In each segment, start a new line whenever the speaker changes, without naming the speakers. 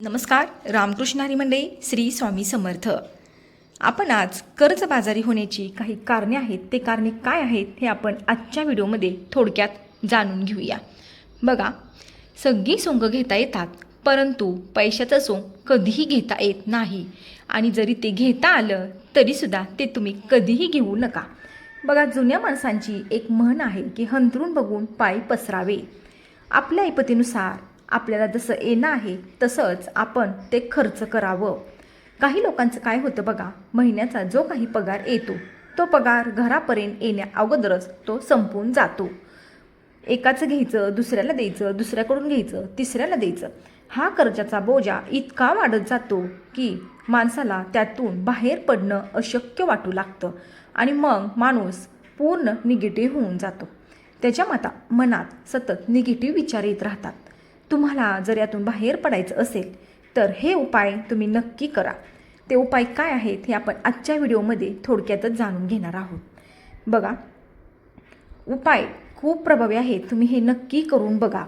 नमस्कार रामकृष्ण हरी मंडळी श्री स्वामी समर्थ. आपण आज कर्जबाजारी होण्याची काही कारणे आहेत ते कारणे काय आहेत हे आपण आजच्या व्हिडिओमध्ये थोडक्यात जाणून घेऊया. बघा सगळी सोंग घेता येतात परंतु पैशाचं सोंग कधीही घेता येत नाही. आणि जरी ते घेता आलं तरीसुद्धा ते तुम्ही कधीही घेऊ नका. बघा जुन्या माणसांची एक म्हण आहे की हंतरून बघून पाय पसरावे. आपल्या ऐपतीनुसार आपल्याला जसं येणं आहे तसंच आपण ते खर्च करावं. काही लोकांचं काय होतं बघा महिन्याचा जो काही पगार येतो तो पगार घरापर्यंत येण्या अगोदरच तो संपून जातो. एकाचं घ्यायचं दुसऱ्याला द्यायचं दुसऱ्याकडून घ्यायचं तिसऱ्याला द्यायचं. हा कर्जाचा बोजा इतका वाढत जातो की माणसाला त्यातून बाहेर पडणं अशक्य वाटू लागतं आणि मग माणूस पूर्ण निगेटिव्ह होऊन जातो. त्याच्या मता मनात सतत निगेटिव्ह विचार येत राहतात. तुम्हाला जर यातून बाहेर पडायचं असेल तर हे उपाय तुम्ही नक्की करा. ते उपाय काय आहेत हे आपण आजच्या व्हिडिओमध्ये थोडक्यातच जाणून घेणार आहोत. बघा उपाय खूप प्रभावी आहेत तुम्ही हे नक्की करून बघा.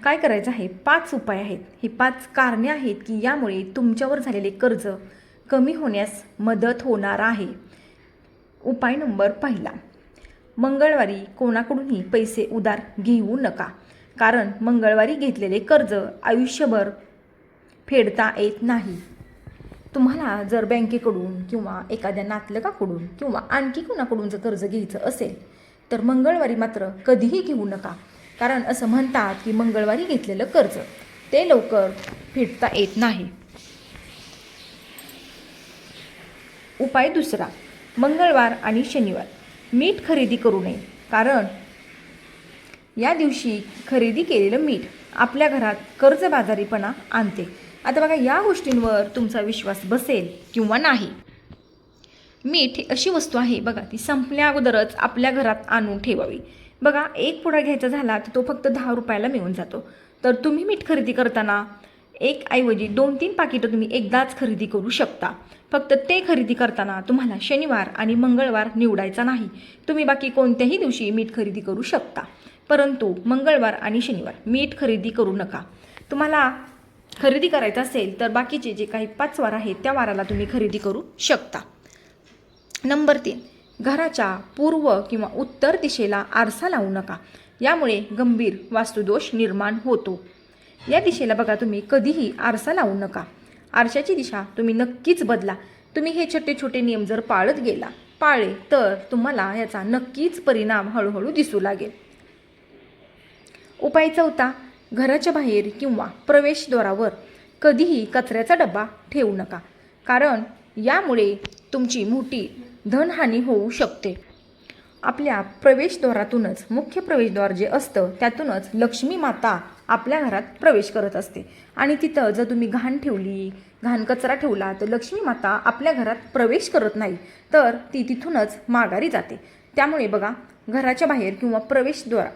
काय करायचं आहे? पाच उपाय आहेत. हे पाच कारणे आहेत की यामुळे तुमच्यावर झालेले कर्ज कमी होण्यास मदत होणार आहे. उपाय नंबर पहिला मंगळवारी कोणाकडूनही पैसे उधार घेऊ नका. कारण मंगळवारी घेतलेले कर्ज आयुष्यभर फेडता येत नाही. तुम्हाला जर बँकेकडून किंवा एखाद्या नातलगाकडून किंवा आणखी कुणाकडून जर कर्ज घ्यायचं असेल तर मंगळवारी मात्र कधीही घेऊ नका. कारण असं म्हणतात की मंगळवारी घेतलेलं कर्ज ते लवकर फेडता येत नाही. उपाय दुसरा मंगळवार आणि शनिवार. मीठ खरेदी करू नये. कारण या दिवशी खरेदी केलेलं मीठ आपल्या घरात कर्जबाजारीपणा आणते. आता बघा या गोष्टींवर तुमचा विश्वास बसेल किंवा नाही? मीठ ही अशी वस्तू आहे बघा ती संपल्या अगोदरच आपल्या घरात आणून ठेवावी. बघा एक पुडा घ्यायचा झाला तर तो फक्त दहा रुपयाला मिळून जातो. तर तुम्ही मीठ खरेदी करताना एक ऐवजी दोन तीन पाकिटं तुम्ही एकदाच खरेदी करू शकता. फक्त ते खरेदी करताना तुम्हाला शनिवार आणि मंगळवार निवडायचा नाही. तुम्ही बाकी कोणत्याही दिवशी मीठ खरेदी करू शकता. परंतु मंगळवार आणि शनिवार मीठ खरेदी करू नका. तुम्हाला खरेदी करायचं असेल तर बाकीचे जे काही पाच वार आहेत त्या वाराला तुम्ही खरेदी करू शकता. नंबर तीन घराच्या पूर्व किंवा उत्तर दिशेला आरसा लावू नका. यामुळे गंभीर वास्तुदोष निर्माण होतो. या दिशेला बघा तुम्ही कधीही आरसा लावू नका. आरशाची दिशा तुम्ही नक्कीच बदला. तुम्ही हे छोटे छोटे नियम जर पाळत गेला पाळले तर तुम्हाला याचा नक्कीच परिणाम हळूहळू दिसू लागेल. उपाय चौथा घराच्या बाहेर किंवा प्रवेशद्वारावर कधीही कचऱ्याचा डबा ठेवू नका कारण यामुळे तुमची मोठी धनहानी होऊ शकते. आपल्या प्रवेशद्वारातूनच मुख्य प्रवेशद्वार जे असतं त्यातूनच लक्ष्मी माता आपल्या घरात प्रवेश करत असते. आणि तिथं जर तुम्ही घाण ठेवली घाण कचरा ठेवला तर लक्ष्मी माता आपल्या घरात प्रवेश करत नाही तर ती तिथूनच माघारी जाते. त्यामुळे बघा घराच्या बाहेर किंवा प्रवेशद्वारा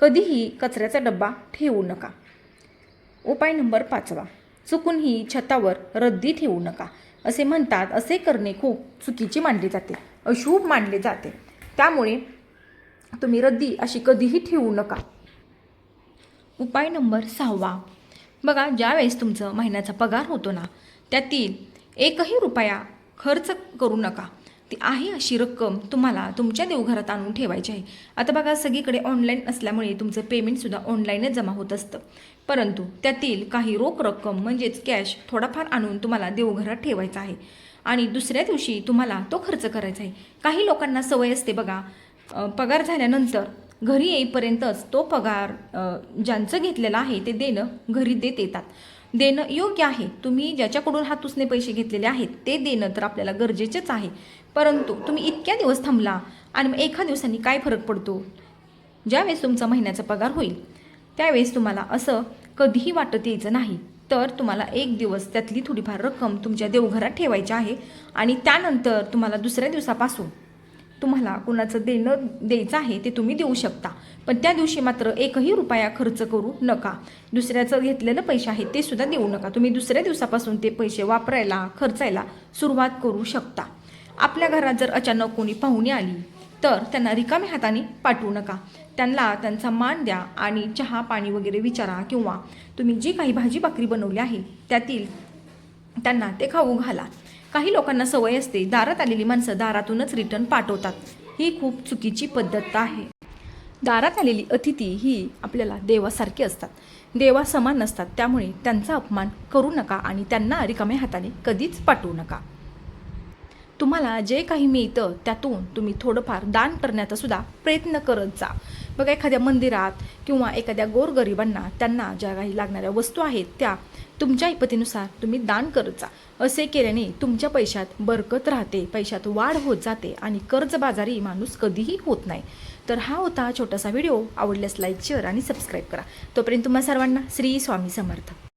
कधीही कचऱ्याचा डब्बा ठेवू नका. उपाय नंबर पाचवा. चुकूनही छतावर रद्दी ठेवू नका. असे म्हणतात असे करणे खूप चुकीचे मानले जाते अशुभ मानले जाते. त्यामुळे तुम्ही रद्दी अशी कधीही ठेवू नका. उपाय नंबर सहावा. बघा ज्यावेळेस तुमचं महिन्याचा पगार होतो ना त्यातील एकही रुपया खर्च करू नका. ती आहे अशी रक्कम तुम्हाला तुमच्या देवघरात आणून ठेवायची आहे. आता बघा सगळीकडे ऑनलाईन असल्यामुळे तुमचं पेमेंटसुद्धा ऑनलाईनच जमा होत असतं. परंतु त्यातील काही रोख रक्कम म्हणजेच कॅश थोडाफार आणून तुम्हाला देवघरात ठेवायचा आहे. आणि दुसऱ्या दिवशी तुम्हाला तो खर्च करायचा आहे. काही लोकांना सवय असते बघा पगार झाल्यानंतर घरी येईपर्यंतच तो पगार ज्यांचं घेतलेला आहे ते देणं घरी देत येतात. देणं योग्य आहे. तुम्ही ज्याच्याकडून हातूसने पैसे घेतलेले आहेत ते देणं तर आपल्याला गरजेचेच आहे. परंतु तुम्ही इतक्या दिवस थांबला आणि मग एका दिवसांनी काय फरक पडतो? ज्यावेळेस तुमचा महिन्याचा पगार होईल त्यावेळेस तुम्हाला असं कधीही वाटत यायचं नाही. तर तुम्हाला एक दिवस त्यातली थोडीफार रक्कम तुमच्या देवघरात ठेवायची आहे आणि त्यानंतर तुम्हाला दुसऱ्या दिवसापासून तुम्हाला कुणाचं देणं द्यायचं आहे ते तुम्ही देऊ शकता. पण त्या दिवशी मात्र एकही रुपया खर्च करू नका. दुसऱ्याचं घेतलेलं पैसे आहे ते सुद्धा देऊ नका. तुम्ही दुसऱ्या दिवसापासून ते पैसे वापरायला खर्चायला सुरुवात करू शकता. आपल्या घरात जर अचानक कोणी पाहुणे आली तर त्यांना रिकाम्या हाताने पाठवू नका. त्यांना त्यांचा मान द्या आणि चहा पाणी वगैरे विचारा किंवा तुम्ही जी काही भाजी भाकरी बनवली आहे त्यातील त्यांना ते खाऊ घाला. काही लोकांना सवय असते दारात आलेली माणसं दारातूनच रिटर्न पाठवतात. ही खूप चुकीची पद्धत आहे. दारात आलेली अतिथी ही आपल्याला देवासारखी असतात. देवा समान नसतात त्यामुळे त्यांचा अपमान करू नका आणि त्यांना रिकाम्या हाताने कधीच पाठवू नका. तुम्हाला जे काही मिळतं त्यातून तुम्ही थोडंफार दान करण्याचा सुद्धा प्रयत्न करत जा. बघा एखाद्या मंदिरात किंवा एखाद्या गोरगरिबांना त्यांना ज्या काही लागणाऱ्या वस्तू आहेत त्या तुमच्या ऐपतीनुसार तुम्ही दान करत जा. असे केल्याने तुमच्या पैशात बरकत राहते पैशात वाढ होत जाते आणि कर्जबाजारी माणूस कधीही होत नाही. तर हा होता छोटासा व्हिडिओ. आवडल्यास लाईक शेअर आणि सबस्क्राईब करा. तोपर्यंत तुम्हा सर्वांना श्री स्वामी समर्थ.